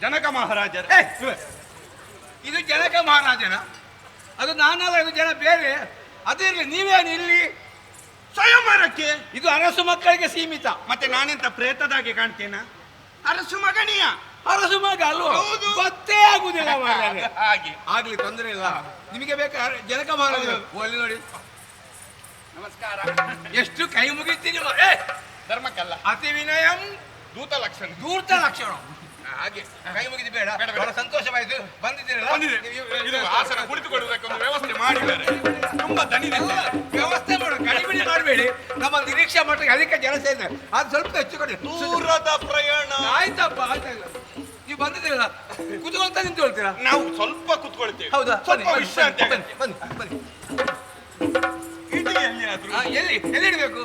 ಜನಕ ಮಹಾರಾಜರ. ಇದು ಜನಕ ಮಹಾರಾಜನ? ಅದು ನಾನಲ್ಲ ಇದು ಜನ ಬೇರೆ? ಅದಿರಲಿ ನೀವೇನು ಇಲ್ಲಿ ಸ್ವಯಂವರಕ್ಕೆ. ಇದು ಅರಸು ಮಕ್ಕಳಿಗೆ ಸೀಮಿತ. ಮತ್ತೆ ನಾನೆಂತ ಪ್ರೇತದಾಗೆ ಕಾಣ್ತೇನ? ಅರಸು ಮಗನಿಯ? ಅರಸು ಮಗ ಅಲ್ವ. ಗೊತ್ತೇ ಆಗುದಿಲ್ಲ ಹಾಗೆ. ಆಗ್ಲಿ ತೊಂದರೆ ಇಲ್ಲ. ನಿಮಗೆ ಬೇಕಾ ಜನಕ ಮಹಾರಾಜ? ಓ, ಅಲ್ಲಿ ನೋಡಿ. ನಮಸ್ಕಾರ. ಎಷ್ಟು ಕೈ ಮುಗಿತೀನಿ. ಏ, ಧರ್ಮಕ್ಕಲ್ಲ. ಅತಿ ವಿನಯಂ ದೂತ ಲಕ್ಷಣ. ದೂರ್ತ ಲಕ್ಷಣ. ಹಾಗೆ. ಕೈ ಮುಗಿದು ಬೇಡ. ಬಹಳ ಸಂತೋಷವಾಯ್ತು. ಬಂದಿದ್ದೀರಲ್ಲ? ಆಸನ ಕುಳಿತುಕೊಳ್ಳುವುದಕ್ಕೆ ಒಂದು ವ್ಯವಸ್ಥೆ ಮಾಡಿದ್ದಾರೆ. ತುಂಬಾ ದಣಿದೆ ಅಲ್ಲ, ವ್ಯವಸ್ಥೆ ಮಾಡು. ಕಡಿಮೆ ಮಾಡಬೇಡಿ. ನಮ್ಮ ನಿರೀಕ್ಷೆ ಮಟ್ಟಿಗೆ ಅದಕ್ಕೆ ಜನ ಸೇರಿದೆ ಅದು ಸ್ವಲ್ಪ ಹೆಚ್ಚು ಕಡೆ ದೂರದ ಪ್ರಯಾಣ. ಆಯ್ತಪ್ಪ ಆಯ್ತಾಯ್ತು ನೀವು ಬಂದಿದ್ದೀರಲ್ಲ? ಕುತ್ಕೊಳ್ತಾ ನಿಂತ್ಕೊಳ್ತೀರಾ ನಾವು ಸ್ವಲ್ಪ ಕುತ್ಕೊಳ್ತೀವಿ. ಹೌದಾ? ಸ್ವಲ್ಪ ಬನ್ನಿ, ವಿಶ್ರಾಂತಿ ಬನ್ನಿ, ಬನ್ನಿ ಬನ್ನಿ. ಎಲ್ಲಿ? ಎಲ್ಲಿ ಇಡಬೇಕು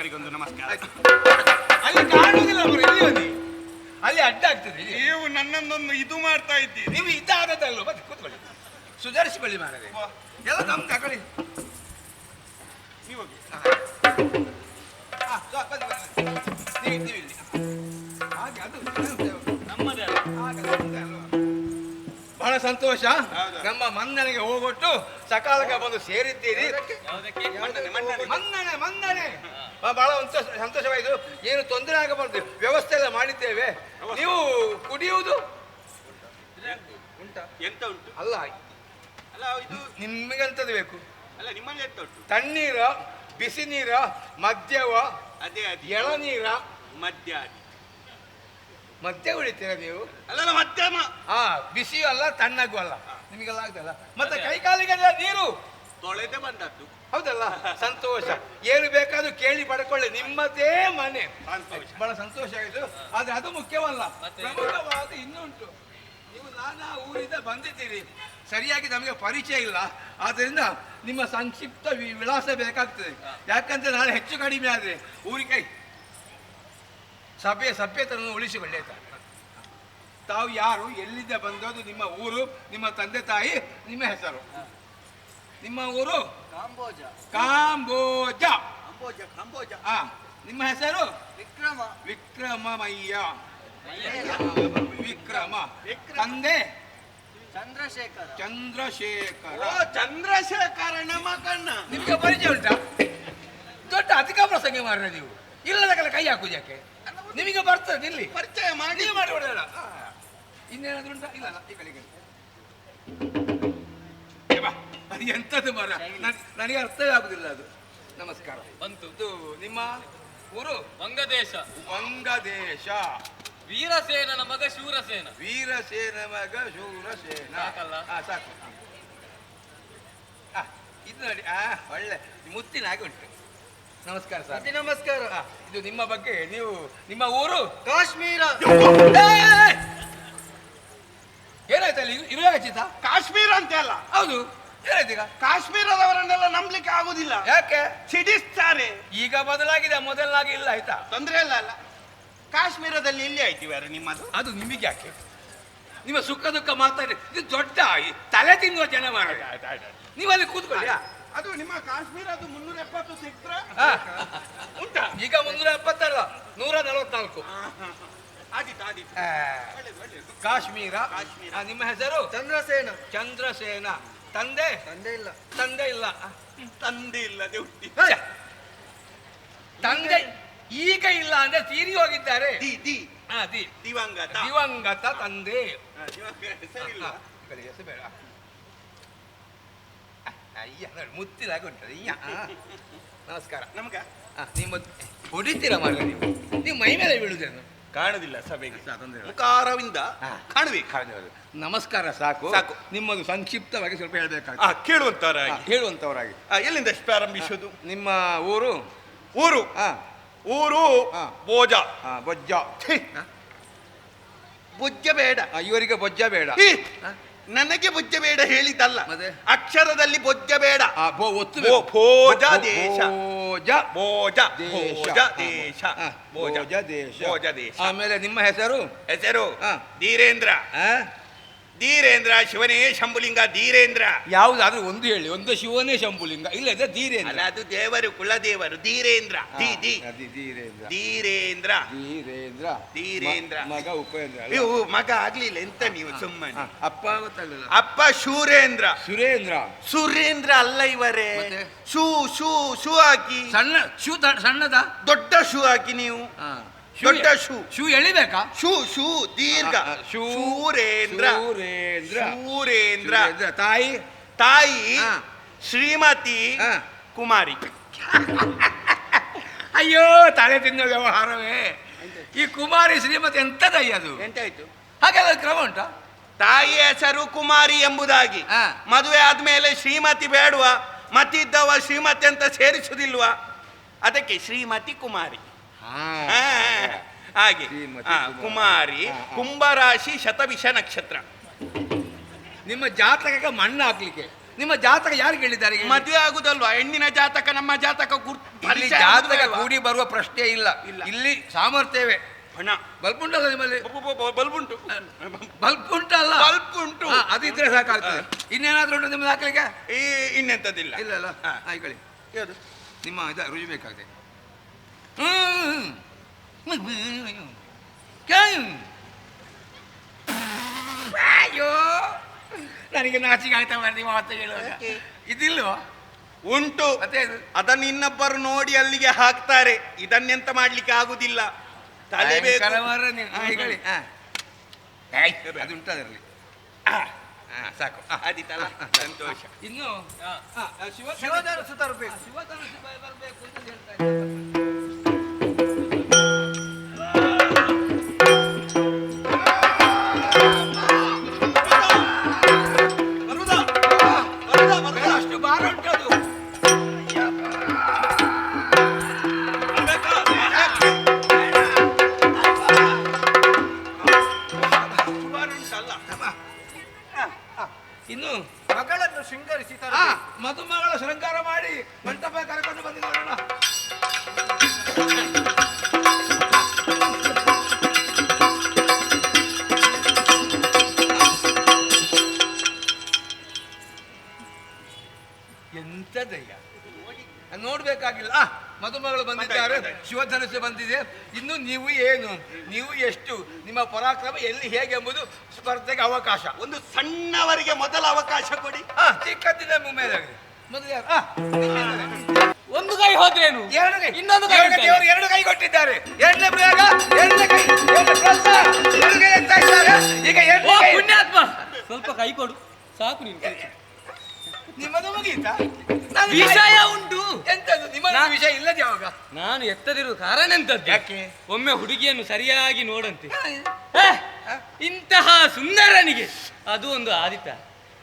ಇಲ್ಲಿ. ನಮಸ್ಕಾರ. ಅಲ್ಲಿ ಕಾಣುವುದಿಲ್ಲ ಅವರು ಎಲ್ಲಿ ಬನ್ನಿ. ಅಲ್ಲಿ ಅಡ್ಡ ಆಗ್ತದೆ ನೀವು ನನ್ನನ್ನೊಂದು ಇದು ಮಾಡ್ತಾ ಇದ್ದೀರಿ. ನೀವು ಇದ್ದಾಗದಲ್ಲ ಬನ್ನಿ ಕೂತ್ಕೊಳ್ಳಿ. ಸುಧಾರಿಸಿಕೊಳ್ಳಿ ಮಾರದೆ ಎಲ್ಲ ನಮ್ ತಗೊಳ್ಳಿ. ನೀವು ಹೋಗಿ. ಅದು ನಮ್ಮದೇ? ಬಹಳ ಸಂತೋಷ. ಹೌದು. ನಮ್ಮ ಮನ್ನಣೆಗೆ ಹೋಗೊಟ್ಟು ಸಕಾಲಕ್ಕೆ ಬಂದು ಸೇರಿದ್ದೀರಿ. ಮನ್ನಣೆ, ಮನ್ನಣೆ. ಬಹಳ ಸಂತೋಷ ಸಂತೋಷವಾಯಿತು. ಏನು ತೊಂದರೆ ಆಗಬಾರ್ದು. ವ್ಯವಸ್ಥೆ ಎಲ್ಲ ಮಾಡಿದ್ದೇವೆ. ನೀವು ಕುಡಿಯುವುದು? ಉಂಟಾ? ಎಂತ ಉಂಟು? ಅಲ್ಲ ಅಲ್ಲ ಇದು ನಿಮಗೆಂತದ್ದು ಬೇಕು. ಅಲ್ಲ ನಿಮ್ಮಲ್ಲಿ ಎಂತ ಉಂಟು? ತಣ್ಣೀರ ಬಿಸಿ ನೀರ ಮದ್ಯವ ಅದೇ ಅದೇ. ಎಳನೀರ. ಮಧ್ಯ ಅದಿ. ಮದ್ಯ ಕುಡಿತೀರಾ ನೀವು? ಅಲ್ಲಲ್ಲ ಮಧ್ಯಮ ಹಾ ಬಿಸಿಯೂ ಅಲ್ಲ ತಣ್ಣಗೂ ಅಲ್ಲ. ನಿಮಗೆಲ್ಲ ಆಗ್ತಲ್ಲ ಮತ್ತೆ ಕೈ ಕಾಲಿಗೆಲ್ಲ ನೀರು? ತೊಳೆದೇ ಬಂದದ್ದು. ಹೌದಲ್ಲ? ಸಂತೋಷ. ಏನು ಬೇಕಾದ್ರೂ ಕೇಳಿ ಪಡ್ಕೊಳ್ಳಿ. ನಿಮ್ಮದೇ ಮನೆ. ಬಹಳ ಸಂತೋಷ ಆಯಿತು. ಆದ್ರೆ ಅದು ಮುಖ್ಯವಲ್ಲ. ಪ್ರಮುಖವಾದ ಇನ್ನುಂಟು. ನೀವು ನಾನಾ ಊರಿಂದ ಬಂದಿದ್ದೀರಿ. ಸರಿಯಾಗಿ ನಮಗೆ ಪರಿಚಯ ಇಲ್ಲ. ಆದ್ದರಿಂದ ನಿಮ್ಮ ಸಂಕ್ಷಿಪ್ತ ವಿಳಾಸ ಬೇಕಾಗ್ತದೆ. ಯಾಕಂದ್ರೆ ನಾನು ಹೆಚ್ಚು ಕಡಿಮೆ ಆದ್ರೆ ಊರಿಗೆ ಸಭೆ ಸಭ್ಯತನ ಉಳಿಸಿಕೊಳ್ಳಿ ಆಯ್ತಾ? ತಾವು ಯಾರು? ಎಲ್ಲಿಂದ ಬಂದೋದು ನಿಮ್ಮ ಊರು ನಿಮ್ಮ ತಂದೆ ತಾಯಿ ನಿಮ್ಮ ಹೆಸರು. ನಿಮ್ಮ ಊರು? ಕಾಂಬೋಜ. ಕಾಂಬೋಜ. ಕಾಂಬೋಜ ಕಾಂಬೋಜ. ಆ ನಿಮ್ಮ ಹೆಸರು? ವಿಕ್ರಮ. ವಿಕ್ರಮಯ್ಯ. ವಿಕ್ರಮ. ತಂದೆ? ಚಂದ್ರಶೇಖರ. ಚಂದ್ರಶೇಖರ. ಓ ಚಂದ್ರಶೇಖರ ನಮ್ಮ ಕಣ್ಣ. ನಿಮ್ಗೆ ಪರಿಚಯ ಉಂಟಾ? ದೊಡ್ಡ ಅಧಿಕ ಪ್ರಸಂಗ ಮಾರ ನೀವು. ಇಲ್ಲದ ಕಲ ಕೈ ಹಾಕುದು ಯಾಕೆ? ನಿಮಗೆ ಬರ್ತದೆ ಇಲ್ಲಿ. ಪರಿಚಯ ಮಾಡಿ. ಮಾಡಿ ಇನ್ನೇನಾದ್ರೂ ಉಂಟಾ? ಇಲ್ಲ ಈ ಕಡೆಗೆ. ಎಂತದ್ದು ಮರ? ನನಗೆ ಅರ್ಥ ಆಗುದಿಲ್ಲ ಅದು. ನಮಸ್ಕಾರ. ಬಂತು ಇದು ನಿಮ್ಮ ಊರು? ವಂಗದೇಶ. ವಂಗದೇಶ. ವೀರಸೇನನ ಮಗ ಶೂರಸೇನ. ವೀರಸೇನ ಮಗ ಶೂರಸೇನ. ಸಾಕಲ್ಲ? ಸಾಕು. ಆ, ಇದು ನೋಡಿ ಆ ಒಳ್ಳೆ. ಮುತ್ತಿನ ಹಾಗೆ ಉಂಟು. ನಮಸ್ಕಾರ ಸರ್. ಅತಿ ನಮಸ್ಕಾರ. ಆ, ಇದು ನಿಮ್ಮ ಬಗ್ಗೆ ನೀವು ನಿಮ್ಮ ಊರು? ಕಾಶ್ಮೀರ. ಏನಾಯ್ತಲ್ಲ? ಇರುವ ಇರುವಾಗ ಚಿತ್ತ? ಕಾಶ್ಮೀರ ಅಂತ ಅಲ್ಲ. ಹೌದು. ಏನಾಯ್ತು ಕಾಶ್ಮೀರದವರನ್ನೆಲ್ಲ ನಂಬಲಿಕ್ಕೆ ಆಗುದಿಲ್ಲ. ಯಾಕೆ? ಸಿಡಿಸ್ತಾರೆ. ಈಗ ಬದಲಾಗಿದೆ ಮೊದಲಾಗಿ ಇಲ್ಲ ಆಯ್ತಾ? ತೊಂದರೆ ಇಲ್ಲ ಅಲ್ಲ. ಕಾಶ್ಮೀರದಲ್ಲಿ ಇಲ್ಲಿ ಆಯ್ತು ಇವಾರ ನಿಮ್ಮದು? ಅದು ನಿಮಗೆ ಯಾಕೆ? ನಿಮ್ಮ ಸುಖ ದುಃಖ ಮಾತಾಡಿ ಇದು. ದೊಡ್ಡ ತಲೆ ತಿನ್ನುವ ಜನ ಮಾಡ ನೀವು ಅಲ್ಲಿ ಕೂತ್ಕೊಳ್ಳಿ ಅದು ನಿಮ್ಮ ಕಾಶ್ಮೀರ ಅದು ಮುನ್ನೂರ ಎಪ್ಪತ್ತು ಸಿಕ್ತ್ರ ಉಂಟ? ಈಗ ಮುನ್ನೂರ ಎಪ್ಪತ್ತಲ್ಲ ನೂರ ನಲವತ್ನಾಲ್ಕು ಆದಿತ್ತು ಆದಿತ್ತು. ಕಾಶ್ಮೀರ. ನಿಮ್ಮ ಹೆಸರು? ಚಂದ್ರಸೇನ. ಚಂದ್ರಸೇನ. ತಂದೆ? ತಂದೆ ಇಲ್ಲ. ತಂದೆ ಇಲ್ಲ. ತಂದೆ ಇಲ್ಲದೆ ಹುಟ್ಟಿ. ತಂದೆ ಈಗ ಇಲ್ಲ ಅಂದ್ರೆ ತೀರಿ ಹೋಗಿದ್ದಾರೆ. ದಿ ದಿ. ಆ, ದಿ. ದಿವಂಗತ. ದಿವಂಗತ ತಂದೆ. ಹೆಸರು ಬೇಡ. ಅಯ್ಯ ನೋಡಿ ಉಂಟದು ಅಯ್ಯ ನಮಸ್ಕಾರ. ನಮಗ? ನಿಮ್ಮ ಹೊಡಿತೀರ ಮಾಡಿ ನೀವು? ನೀವು ಮೈ ಮೇಲೆ ಬೀಳುದೇನು ಕಾಣುದಿಲ್ಲ ಸಭೆಗೆ. ಮುಖಾರವಿಂದ. ಕಾಣಬೇಕು. ನಮಸ್ಕಾರ ಸಾಕು. ಸಾಕು. ನಿಮ್ಮದು ಸಂಕ್ಷಿಪ್ತವಾಗಿ ಸ್ವಲ್ಪ ಆ ಕೇಳುವಂತವರಾಗಿ. ಹೇಳುವಂತವರಾಗಿ ಎಲ್ಲಿಂದ ಪ್ರಾರಂಭಿಸೋದು ನಿಮ್ಮ ಊರು? ಊರು. ಊರು ಹಾ. ಬೋಜ ಬೊಜ್ಜ ಬೊಜ್ಜ. ಬೇಡ. ಇವರಿಗೆ ಬೊಜ್ಜ ಬೇಡ? ನನಗೆ ಬೊಜ್ಜ ಬೇಡ ಹೇಳಿದ್ದಲ್ಲ. ಮತ್ತೆ? ಅಕ್ಷರದಲ್ಲಿ ಬೊಜ್ಜ ಬೇಡ ಆ, ಬೊ ಒತ್ತು ಭೋ- ಭೋಜ ದೇಶ. ಭೋಜ ಭೋಜ ದೇಶ. ಭೋಜ ದೇಶ. ಆ, ಭೋಜ ಭೋಜ ದೇಶ. ಭೋಜ ದೇಶ. ಆಮೇಲೆ ನಿಮ್ಮ ಹೆಸರು? ಹೆಸರು ಹಾ. ಧೀರೇಂದ್ರ. ಆ? ಧೀರೇಂದ್ರ ಶಿವನೇ ಶಂಭುಲಿಂಗ ಧೀರೇಂದ್ರ. ಯಾವುದಾದ್ರೂ ಒಂದು ಹೇಳಿ ಒಂದು ಶಿವನೇ ಶಂಭುಲಿಂಗ ಇಲ್ಲ ಧೀರೇಂದ್ರ. ಅಲ್ಲ ಅದು ದೇವರು ಕುಲದೇವರು ಧೀರೇಂದ್ರ. ಧೀ ಧೀ. ಅದಿ ಧೀರೇಂದ್ರ. ಧೀರೇಂದ್ರ. ಧೀರೇಂದ್ರ. ಧೀರೇಂದ್ರ. ಮಗ ಉಪೇಂದ್ರ ಅಲ್ಲ? ಇವು ಮಗ ಆಗ್ಲಿಲ್ಲ ಎಂತ ನೀವು ಸುಮ್ಮನೆ. ಅಪ್ಪ ಅಪ್ಪ ಶೂರೇಂದ್ರ. ಸುರೇಂದ್ರ ಸುರೇಂದ್ರ ಅಲ್ಲ ಇವರೇ. ಮತ್ತೆ? ಶೂ ಶೂ ಶೂ ಹಾಕಿ. ಸಣ್ಣ ಶೂ ಸಣ್ಣದ? ದೊಡ್ಡ ಶೂ ಹಾಕಿ ನೀವು. ಹ. ದೊಡ್ಡ ಶೂ. ಶೂ ಎಳಿಬೇಕಾ? ಶೂ ಶೂ ದೀರ್ಘ. ಆ, ಆ, ಶೂ- ಶೂರೇಂದ್ರ. ಶೂರೇಂದ್ರ. ಶೂರೇಂದ್ರ. ಶೂರೇಂದ್ರ. ತಾಯಿ? ತಾಯಿ ಹಾ. ಶ್ರೀಮತಿ ಹಾ. ಕುಮಾರಿ. ಅಯ್ಯೋ ತಲೆ ತಿನ್ನೋ ವ್ಯವಹಾರವೇ. ಈ ಕುಮಾರಿ ಶ್ರೀಮತಿ ಎಂತದಯ್ಯ ಅದು? ಎಂತಾಯ್ತು? ಹಾಗೆಲ್ಲ ಕ್ರಮ ಉಂಟಾ? ತಾಯಿ ಹೆಸರು ಕುಮಾರಿ ಎಂಬುದಾಗಿ. ಹಾ. ಮದುವೆ ಆದ್ಮೇಲೆ ಶ್ರೀಮತಿ ಬೇಡುವ ಮತ್ತಿದ್ದವ ಶ್ರೀಮತಿ ಅಂತ ಸೇರಿಸುದಿಲ್ವಾ? ಅದಕ್ಕೆ ಶ್ರೀಮತಿ ಕುಮಾರಿ. ಹಾಗೆ. ಶ್ರೀಮತಿ ಕುಮಾರಿ. ಕುಂಭರಾಶಿ ಶತವಿಷ ನಕ್ಷತ್ರ. ನಿಮ್ಮ ಜಾತಕಕ್ಕೆ ಮಣ್ಣು ಹಾಕ್ಲಿಕ್ಕೆ. ನಿಮ್ಮ ಜಾತಕ ಯಾರು ಕೇಳಿದ್ದಾರೆ ಹೇಳಿ? ಮದುವೆ ಆಗುದಲ್ವಾ? ಹೆಣ್ಣಿನ ಜಾತಕ ನಮ್ಮ ಜಾತಕ ಗುರ್ತು ಇಲ್ಲಿ ಪರಿಚಯ ಜಾತಕ ಆಗುದಲ್ವಾ? ಕೂಡಿ ಬರುವ ಪ್ರಶ್ನೆ ಇಲ್ಲ. ಇಲ್ಲ. ಇಲ್ಲಿ ಸಾಮರ್ಥ್ಯವೇ? ಹಣ. ಬಲ್ಪ್ ಉಂಟಲ್ಲ ನಿಮ್ಮಲ್ಲಿ? ಬ- ಬ- ಬ- ಬಲ್ಬ್ ಉಂಟು. ಬಲ್ಪ್ ಉಂಟಲ್ಲ? ಬಲ್ಬ್ ಉಂಟು. ಹಾ, ಅದಿದ್ರೆ ಸಾಕಾಗ್ತದೆ. ಇನ್ನೇನಾದ್ರೂ ಉಂಟು ನಿಮ್ದು ಹಾಕ್ಲಿಕ್ಕೆ? ಈ ಇನ್ನೆಂತದಿಲ್ಲ ಇಲ್ಲ ಅಲ್ಲ ಹಾ. ನಿಮ್ಮ ಇದು ರುಜು ಬೇಕಾಗ್ತದೆ ಹ್ಮ್. ಕ್ಯಾಂ? ಅಯ್ಯೋ ನನಗೆ ನಾಚಿಕೆ ಆಗ್ತಾ ಮಾತು ಹೇಳುವಾಗ ಯಾಕೆ? ಉಂಟು ಅದೇ ಅದನ್ನ ಇನ್ನೊಬ್ಬರು ನೋಡಿ ಅಲ್ಲಿಗೆ ಹಾಕ್ತಾರೆ ಇದನ್ನೆಂತ ಮಾಡ್ಲಿಕ್ಕೆ ಆಗುದಿಲ್ಲ ತಲೆ ಬೇಕು ಭಯಂಕರ ಮಾರ್ರೆ ನೀವು. ಹಾ, ಹೇಳಿ. ಹಾ. ಅದು ಉಂಟು ಅದರಲ್ಲಿ ಆ, ಹಾ, ಸಾಕು. ಆದೀತಲ್ಲ ಸಂತೋಷ ಇನ್ನು ಹಾ. ಹಾ, ಶಿವ ಶಿವಧನುಸ್ಸು ತರಬೇಕು ಶಿವಧನುಸ್ಸು ಬರಬೇಕು ಅಂತ ಹೇಳ್ತಾ ಇದ್ದಾರೆ. ಶಿವಧನುಸ್ಸು ಬಂದಿದೆ. ಇನ್ನು ನೀವು ಏನು? ನೀವು ಎಷ್ಟು? ನಿಮ್ಮ ಪರಾಕ್ರಮ ಎಲ್ಲಿ ಹೇಗೆ ಎಂಬುದು ಸ್ಪರ್ಧೆಗೆ ಅವಕಾಶ. ಒಂದು ಸಣ್ಣವರಿಗೆ ಮೊದಲ ಅವಕಾಶ ಕೊಡಿ. ಮೊದಲು ಯಾರು? ಆ, ಒಂದು ಕೈ ಹೋದ್ರೇನು? ಎರಡು ಕೈ. ಇನ್ನೊಂದು ಕೈ ದೇವರಿಗೆ ಉಂಟಲ್ಲ? ದೇವರು ಎರಡು ಕೈ ಕೊಟ್ಟಿದ್ದಾರೆ. ಎರಡನೇ ಪ್ರಯೋಗ ಎರಡನೇ ಕೈ. ಎರಡು ಪ್ರೋತ್ಸಾಹ, ಎರಡು ಕೈ ಇದ್ದಾರೆ. ಈಗ ಓ ಎರಡನೇ ಕೈ. ಪುಣ್ಯಾತ್ಮ. ಸ್ವಲ್ಪ ಕೈ ಕೊಡು. ಸಾಕು ನೀನು. ನಿಮ್ಮದು ಮುಗೀತಾ. ನಾನು ವಿಷಯ ಉಂಟು. ಎಂತದ್ದು ನಿಮ್ಮ ನಾ- ವಿಷಯ ಇಲ್ಲದ ಯಾವಾಗ? ನಾನು ಎತ್ತದಿರುವ ಕಾರಣ ಎಂತದ್ದು? ಯಾಕೆ? ಒಮ್ಮೆ ಹುಡುಗಿಯನ್ನು ಸರಿಯಾಗಿ ನೋಡಂತೆ. ಏ, ಇಂತಹ ಸುಂದರನಿಗೆ ಅದು ಒಂದು ಆದಿತ.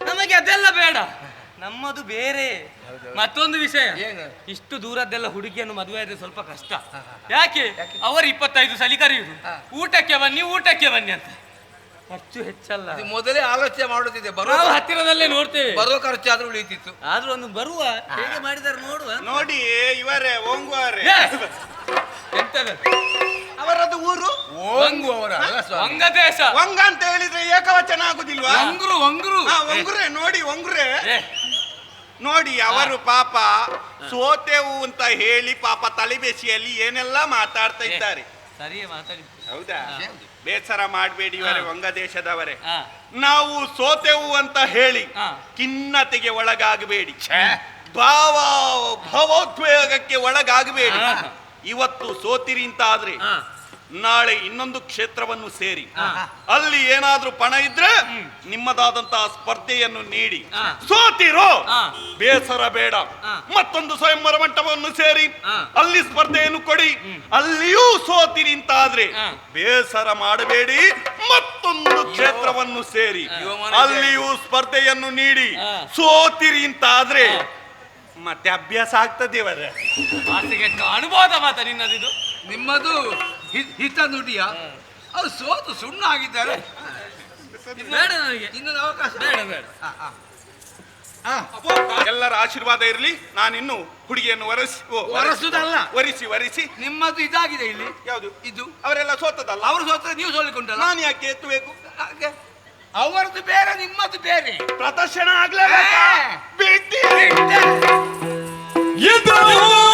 ನಮಗೆ ಅದೆಲ್ಲ ಬೇಡ. ನಮ್ಮದು ಬೇರೆ. ಮತ್ತೊಂದು ವಿಷಯ. ಏನು? ಇಷ್ಟು ದೂರದ್ದೆಲ್ಲ ಹುಡುಗಿಯನ್ನು ಮದುವೆ ಆದ್ರೆ ಸ್ವಲ್ಪ ಕಷ್ಟ. ಯಾಕೆ? ಅವರು ಇಪ್ಪತ್ತೈದು ಸಲಿ ಕರೆಯುವುದು ಹಾ. ಊಟಕ್ಕೆ ಬನ್ನಿ ಊಟಕ್ಕೆ ಬನ್ನಿ ಅಂತ. ಖರ್ಚು ಹೆಚ್ಚಲ್ಲ. ಇದು ಮೊದಲೇ ಆಲೋಚನೆ ಮಾಡುತ್ತಿದ್ದೆ ಬರುವ ನಾವು ಹತ್ತಿರದಲ್ಲೇ ನೋಡ್ತೇವೆ. ಬರುವ ಖರ್ಚಾದ್ರೂ ಉಳಿತಿತ್ತು ಆದ್ರೂ ಒಂದು ಬರುವ ಹೇಗೆ ಮಾಡಿದಾರೆ ನೋಡುವ. ನೋಡಿ ಇವರೇ ಓಂಗುವರೇ. ಏ, ಎಂತದು? ಅವರದ್ದು ಊರು? ಓಂಗು ಒಂಗ ಅಲ್ಲ ಸ್ವಾಮಿ. ವಂಗದೇಶ. ವಂಗ ಅಂತ ಹೇಳಿದ್ರೆ ಏಕವಚನ ಆಗುದಿಲ್ವಾ? ಒಂಗ್ರು ವಂಗ್ರು. ಹಾ, ಒಂಗುರೆ ನೋಡಿ ಒಂಗುರೆ ನೋಡಿ ಅವರು ಪಾಪ ಸೋತೆವು ಅಂತ ಹೇಳಿ ಪಾಪ ತಲೆಬೇಸಿಯಲ್ಲಿ ಏನೆಲ್ಲ ಮಾತಾಡ್ತಾ ಇದ್ದಾರೆ. ಸರಿಯೇ ಮಾತಾಡಿ. ಹೌದಾ. ಬೇಸರ ಮಾಡಬೇಡಿ ಇವರೇ ವಂಗದೇಶದವರೇ ವಂಗ ದೇಶದವರೇ. ನಾವು ಸೋತೆವು ಅಂತ ಹೇಳಿ. ಖಿನ್ನತೆಗೆ ಒಳಗಾಗಬೇಡಿ. ಭಾವ ಭಾವೋದ್ವೇಗಕ್ಕೆ ಒಳಗಾಗಬೇಡಿ. ಇವತ್ತು ಸೋತಿರಿ ಅಂತ ಆದ್ರೆ ಹಾ. ನಾಳೆ ಇನ್ನೊಂದು ಕ್ಷೇತ್ರವನ್ನು ಸೇರಿ. ಅಲ್ಲಿ ಏನಾದ್ರೂ ಪಣ ಇದ್ರೆ ನಿಮ್ಮದಾದಂತಹ ಸ್ಪರ್ಧೆಯನ್ನು ನೀಡಿ. ಸೋತಿರೋ? ಬೇಸರ ಬೇಡ. ಮತ್ತೊಂದು ಸ್ವಯಂವರ ಮಂಟಪವನ್ನು ಸೇರಿ. ಅಲ್ಲಿ ಸ್ಪರ್ಧೆಯನ್ನು ಕೊಡಿ. ಅಲ್ಲಿಯೂ ಸೋತಿರಿ ಅಂತಾದ್ರೆ. ಬೇಸರ ಮಾಡಬೇಡಿ. ಮತ್ತೊಂದು ಕ್ಷೇತ್ರವನ್ನು ಸೇರಿ. ಅಲ್ಲಿಯೂ ಸ್ಪರ್ಧೆಯನ್ನು ನೀಡಿ. ಸೋತಿರಿ ಅಂತಾದ್ರೆ. ಮತ್ತೆ ಅಭ್ಯಾಸ ಆಗ್ತದೆ ಅವರ ಅನುಭವದ ಮಾತ ನಿನ್ನದಿದು? ನಿಮ್ಮದು ಹಿತ ನುಡಿಯ ಅವ್ರು ಸೋತು ಸುಣ್ಣ ಆಗಿದ್ದಾರೆ ಬೇಡ ನನಗೆ. ಇನ್ನೊಂದು ಅವಕಾಶ. ಬೇಡ ಬೇಡ. ಎಲ್ಲರ ಆಶೀರ್ವಾದ ಇರಲಿ. ನಾನಿನ್ನು ಹುಡುಗಿಯನ್ನು ಒರೆಸಿ ಓ, ವರಸುದಲ್ಲ. ವರಿಸಿ ವರಿಸಿ ನಿಮ್ಮದು ಇದಾಗಿದೆ ಇಲ್ಲಿ. ಯಾವುದು? ಇದು. ಅವರೆಲ್ಲ ಸೋತದಲ್ಲ? ಅವರು ಸೋತ್ರೆ ನೀವು ಸೋಲಿಕೊಂಡಲ್ಲ? ನಾನು ಯಾಕೆ ಎತ್ತಬೇಕು? ಹಾಗೆ. ಅವರದ್ದು ಬೇರೆ ನಿಮ್ಮದು ಬೇರೆ. ಪ್ರದರ್ಶನ ಆಗ್ಲೇ. ಬಿಟ್ಟಿ ಪ್ರೋತ್ಸಾಹ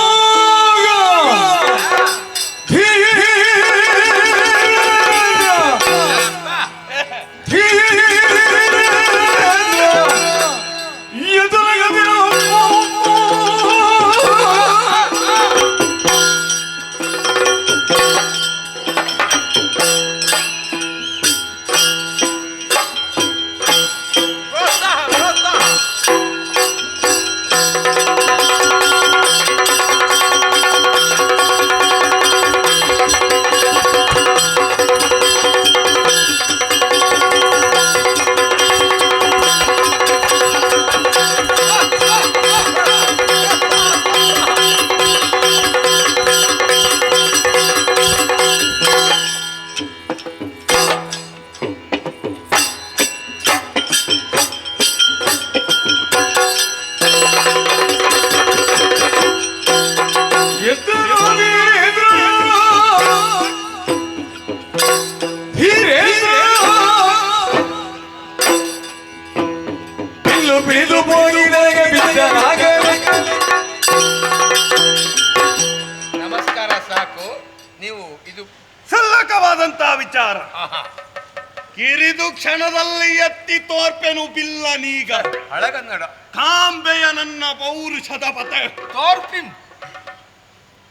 ಕಿರಿದು ಕ್ಷಣದಲ್ಲಿ ಎತ್ತಿ ತೋರ್ಪೆನು ಬಿಲ್ಲನೀಗ ಹಳಗನ್ನಡ. ಕಾಂಬೆಯ ನನ್ನ ಪೌರುಷದ ಪಥ ತೋರ್ಪಿನ್.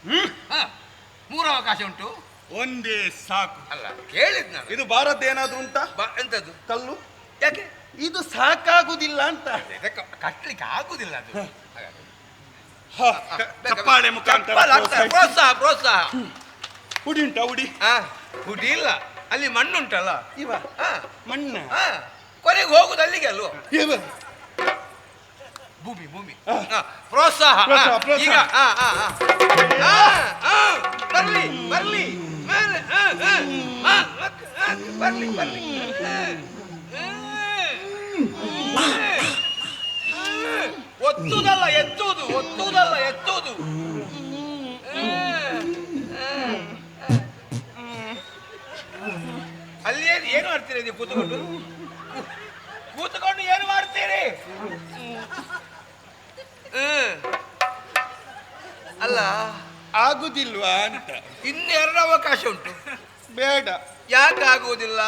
ಹ್ಮ್? ಹ, ಮೂರು ಅವಕಾಶ ಉಂಟು. ಒಂದೇ ಸಾಕು. ಅಲ್ಲ ಕೇಳಿದ್ ನಾನು ಇದು ಭಾರತ ಏನಾದ್ರು ಉಂಟಾ? ಬ- ಎಂತದ್ದು? ಕಲ್ಲು? ಯಾಕೆ? ಇದು ಸಾಕಾಗುದಿಲ್ಲ ಅಂತ. ಇದಕ್ಕೆ ಕಟ್ಲಿಕ್ಕೆ ಆಗುದಿಲ್ಲ ಅದು. ಹ, ಕ- ಚಪ್ಪಾಳೆ ಮುಖಾಂತರ ಚಪ್ಪಾಳೆ ಹಾಕ್ತಾರೆ. ಪ್ರೋತ್ಸಾಹಿಸಿ. ಪ್ರೋತ್ಸಾಹ ಪ್ರೋತ್ಸಾಹ. ಹುಡಿ ಉಂಟಾ ಹುಡಿ? ಆ, ಹುಡಿ ಇಲ್ಲ. ಅಲ್ಲಿ ಮಣ್ಣುಂಟಲ್ಲ? ಇವ. ಮಣ್ಣ. ಕೊನೆಗೆ ಹೋಗುದು ಅಲ್ಲಿಗೆ ಅಲ್ವ? ಇವ. ಭೂಮಿ ಭೂಮಿ. ಪ್ರೋತ್ಸಾಹ. ಈಗ ಬರ್ಲಿ ಬರ್ಲಿ. ಬರ್ಲಿ ಬರ್ಲಿ. ಒತ್ತುದಲ್ಲ ಎತ್ತುವುದು ಒತ್ತುದಲ್ಲ ಎತ್ತುವುದು. ನೀವು ಕೂತ್ಕೊಂಡು? ಕೂತ್ಕೊಂಡು ಏನು ಮಾಡ್ತೀರಿ? ಅಲ್ಲ ಆಗುದಿಲ್ವಾ ಅಂತ. ಇನ್ನೆರಡು ಅವಕಾಶ ಉಂಟು. ಬೇಡ. ಯಾಕೆ ಆಗುವುದಿಲ್ಲ?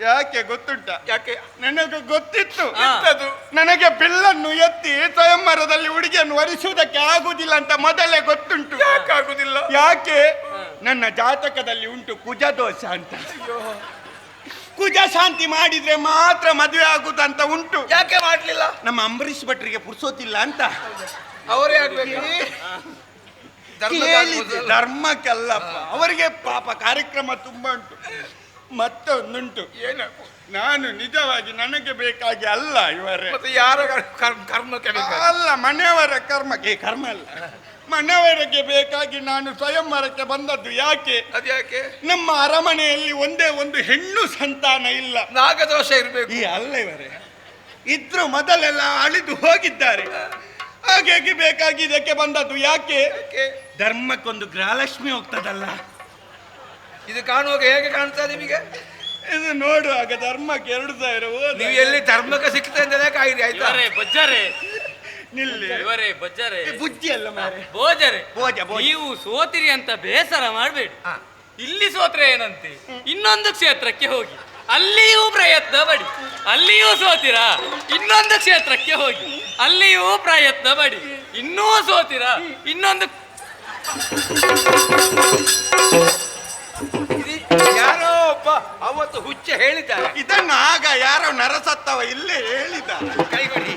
ಯಾಕೆ ಗೊತ್ತುಂಟ? ಯಾಕೆ? ನನಗೆ ಗೊತ್ತಿತ್ತು. ಅದು ಎಂತದು? ನನಗೆ ಬಿಲ್ಲನ್ನು ಎತ್ತಿ ಸ್ವಯಂವರದಲ್ಲಿ ಹುಡುಗಿಯನ್ನು ವರಿಸುವುದಕ್ಕೆ ಆಗುದಿಲ್ಲ ಅಂತ ಮೊದಲೇ ಗೊತ್ತುಂಟು. ಯಾಕೆ ಆಗುದಿಲ್ಲ? ಯಾಕೆ? ನನ್ನ ಜಾತಕದಲ್ಲಿ ಉಂಟು ಕುಜ ದೋಷ ಅಂತ ಕುಜ ಶಾಂತಿ ಮಾಡಿದ್ರೆ ಮಾತ್ರ ಮದುವೆ ಆಗುದಂತ ಉಂಟು. ಯಾಕೆ ಮಾಡ್ಲಿಲ್ಲ? ನಮ್ಮ ಅಂಬರೀಷ್ ಭಟ್ರಿಗೆ ಪುರ್ಸೋತಿಲ್ಲ ಅಂತ. ಅವರೇ ಆಗ್ಬೇಕು. ಧರ್ಮಕ್ಕೆ ಕೇಳಿದ್ದೆ. ಧರ್ಮಕ್ಕಲ್ಲಪ್ಪ. ಅವರಿಗೆ ಪಾಪ ಕಾರ್ಯಕ್ರಮ ತುಂಬಾ ಉಂಟು. ಮತ್ತೊಂದುಂಟು. ಏನು? ನಾನು ನಿಜವಾಗಿ ನನಗೆ ಬೇಕಾಗಿ ಅಲ್ಲ ಇವರೇ. ಮತ್ತೆ ಯಾರ ಕರ್ಮ ಕರ್ಮ ಕರ್ಮಕ್ಕೆ? ಅಲ್ಲ ಮನೆಯವರ ಕರ್ಮಕ್ಕೆ ಏ, ಕರ್ಮ ಅಲ್ಲ. ಮನೆಯವರಿಗೆ ಬೇಕಾಗಿ ನಾನು ಸ್ವಯಂವರಕ್ಕೆ ಬಂದದ್ದು ಯಾಕೆ? ಅದ್ಯಾಕೆ? ನಮ್ಮ ಅರಮನೆಯಲ್ಲಿ ಒಂದೇ ಒಂದು ಹೆಣ್ಣು ಸಂತಾನ ಇಲ್ಲ. ನಾಗದೋಷ ಇರಬೇಕು. ಈ ಅಲ್ಲ ಇವರೇ ಇದ್ರು ಮೊದಲೆಲ್ಲ ಅಳಿದು ಹೋಗಿದ್ದಾರೆ. ಹಾಗಾಗಿ ಬೇಕಾಗಿ ಇದಕ್ಕೆ ಬಂದದ್ದು ಯಾಕೆ? ಯಾಕೆ? ಧರ್ಮಕ್ಕೊಂದು ಗೃಹಲಕ್ಷ್ಮಿ ಹೋಗ್ತದಲ್ಲ. ಇದು ಕಾಣುವಾಗ ಹೇಗೆ ಕಾಣ್ತಾ ನಿಮಗೆ? ಇದು ನೋಡುವಾಗ ಧರ್ಮಕ್ಕೆ ಎರಡು ಸಾವಿರ ನೀವು ಎಲ್ಲಿ ಧರ್ಮಕ್ಕೆ ಸಿಗ್ತದೆ ಅಂತ ಕಾಯಿರಿ ಆಯ್ತಾ? ಬಜ್ಜರೆ. ನಿಲ್ಲಿ. ಇವರೇ ಬಜ್ಜರೆ. ಈ ಬುಜ್ಜಿ ಅಲ್ಲ ಮಾರೆ. ಬೋಜರೆ. ಬೋಜ. ನೀವು ಸೋತಿರಿ ಅಂತ ಬೇಸರ ಮಾಡಬೇಡಿ. ಹಾ. ಇಲ್ಲಿ ಸೋತ್ರೆ ಏನಂತೆ? ಇನ್ನೊಂದು ಕ್ಷೇತ್ರಕ್ಕೆ ಹೋಗಿ. ಅಲ್ಲಿಯೂ ಪ್ರಯತ್ನ ಪಡಿ ಅಲ್ಲಿಯೂ ಸೋತಿರಾ? ಇನ್ನೊಂದು ಕ್ಷೇತ್ರಕ್ಕೆ ಹೋಗಿ. ಅಲ್ಲಿಯೂ ಪ್ರಯತ್ನ ಪಡಿ ಇನ್ನೂ ಸೋತಿರಾ? ಇನ್ನೊಂದು ಇದು ಯಾರೋ ಒಬ್ಬ ಅವತ್ತು ಹುಚ್ಚ ಹೇಳಿದ ಇದನ್ನ ಆಗ ಯಾರೋ ನರಸತ್ತವ ಇಲ್ಲೇ ಹೇಳಿದ ಕೈಗೊಡಿ